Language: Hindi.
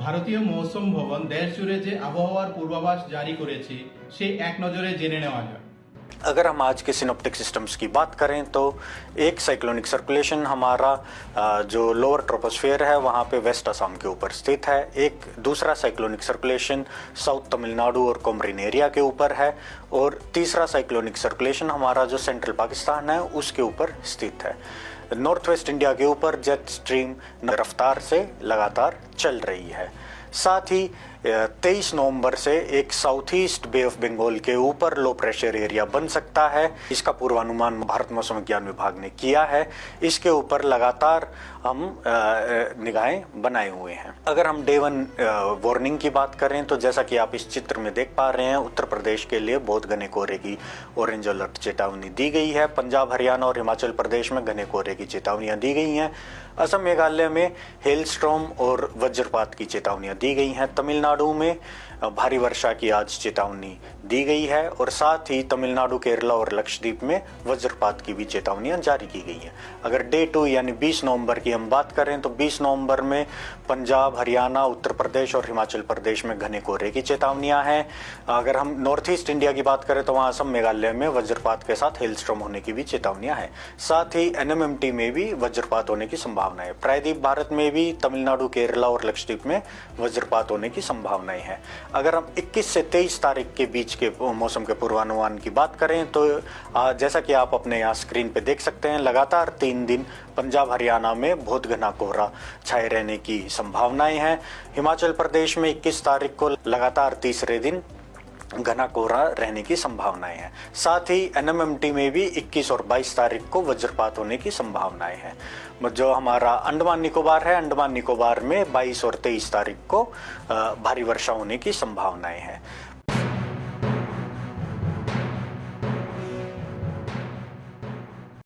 ভারতীয় মৌসুম ভবন দেশ জুড়ে যে আবহাওয়ার পূর্বাভাস জারি করেছে সেই এক নজরে জেনে নেওয়া যাক अगर हम आज के सिनोप्टिक सिस्टम्स की बात करें तो एक साइक्लोनिक सर्कुलेशन हमारा अ, जो लोअर ट्रोपोस्फेयर है वहाँ पे वेस्ट असम के ऊपर स्थित है एक दूसरा साइक्लोनिक सर्कुलेशन साउथ तमिलनाडु और कोमरिन एरिया के ऊपर है और तीसरा साइक्लोनिक सर्कुलेशन हमारा जो सेंट्रल पाकिस्तान है उसके ऊपर स्थित है नॉर्थ वेस्ट इंडिया के ऊपर जेट स्ट्रीम रफ्तार से लगातार चल रही है। साथ ही तेईस नवंबर से एक south east bay of Bengal के ऊपर लो प्रेशर एरिया बन सकता है। इसका पूर्वानुमान भारत मौसम विज्ञान विभाग ने किया है। इसके ऊपर लगातार हम निगाहें बनाए हुए हैं। अगर हम डे वन वार्निंग की बात करें तो जैसा कि आप इस चित्र में देख पा रहे हैं, उत्तर प्रदेश के लिए बहुत घने कोहरे की ऑरेंज अलर्ट चेतावनी दी गई है। पंजाब, हरियाणा और हिमाचल प्रदेश में घने कोहरे की चेतावनियाँ दी गई हैं। असम, मेघालय में हेलस्ट्रॉम और वज्रपात की चेतावनियाँ दी गई हैं। तमिलनाडु में भारी वर्षा की आज चेतावनी दी गई है और साथ ही तमिलनाडु केरला और लक्षद्वीप में वज्रपात की भी चेतावनियाँ जारी की गई हैं। अगर डे टू यानी 20 नवंबर की हम बात करें तो 20 नवंबर में पंजाब, हरियाणा उत्तर प्रदेश और हिमाचल प्रदेश में घने कोहरे की चेतावनियाँ हैं। अगर हम नॉर्थ ईस्ट इंडिया की बात करें तो वहाँ असम, मेघालय में वज्रपात के साथ हेलस्ट्रॉम होने की भी चेतावनियाँ हैं। साथ ही एनएमएमटी में भी वज्रपात होने की संभावना है। प्रायद्वीप भारत में भी तमिलनाडु, केरला और लक्षद्वीप में वज्रपात होने की संभावनाएँ हैं। अगर हम 21 से 23 तारीख के बीच के मौसम के पूर्वानुमान की बात करें तो जैसा कि आप अपने यहाँ स्क्रीन पे देख सकते हैं, लगातार तीन दिन पंजाब हरियाणा में बहुत घना कोहरा छाए रहने की संभावनाएँ हैं। हिमाचल प्रदेश में 21 तारीख को लगातार तीसरे दिन घना कोहरा रहने की संभावनाएँ हैं। साथ ही एनएमएमटी में भी 21 और 22 तारीख को वज्रपात होने की संभावनाएँ हैं। जो हमारा अंडमान निकोबार है, अंडमान निकोबार में 22 और 23 तारीख को भारी वर्षा होने की संभावनाएँ हैं।